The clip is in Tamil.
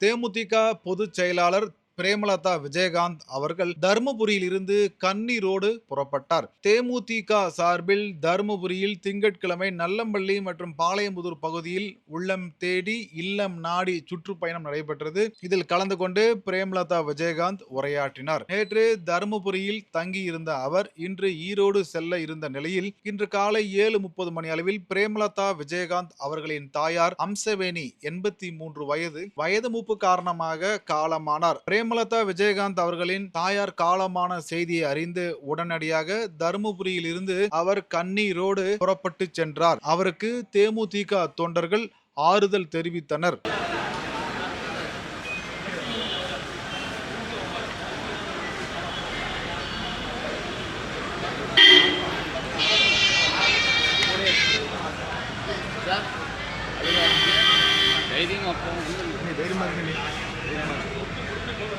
தேமுதிக பொதுச் செயலாளர் பிரேமலதா விஜயகாந்த் அவர்கள் தருமபுரியில் இருந்து கண்ணீரோடு புறப்பட்டார். தேமுதிக சார்பில் தருமபுரியில் திங்கட்கிழமை நல்லம்பள்ளி மற்றும் பாளையம்புதூர் பகுதியில் உள்ளம் தேடி இல்லம் நாடி சுற்றுப்பயணம் நடைபெற்றது. இதில் கலந்து கொண்டு பிரேமலதா விஜயகாந்த் உரையாற்றினார். நேற்று தருமபுரியில் தங்கியிருந்த அவர் இன்று ஈரோடு செல்ல இருந்த நிலையில் இன்று காலை ஏழு முப்பது மணி அளவில் பிரேமலதா விஜயகாந்த் அவர்களின் தாயார் அம்சவேணி எண்பத்தி மூன்று வயது வயது மூப்பு காரணமாக காலமானார். பிரேமலதா விஜயகாந்த் அவர்களின் தாயார் காலமான செய்தியை அறிந்து உடனடியாக தருமபுரியில் இருந்து அவர் கண்ணீரோடு புறப்பட்டு சென்றார். அவருக்கு தேமுதிக தொண்டர்கள் ஆறுதல் தெரிவித்தனர். தைரியமா போகும்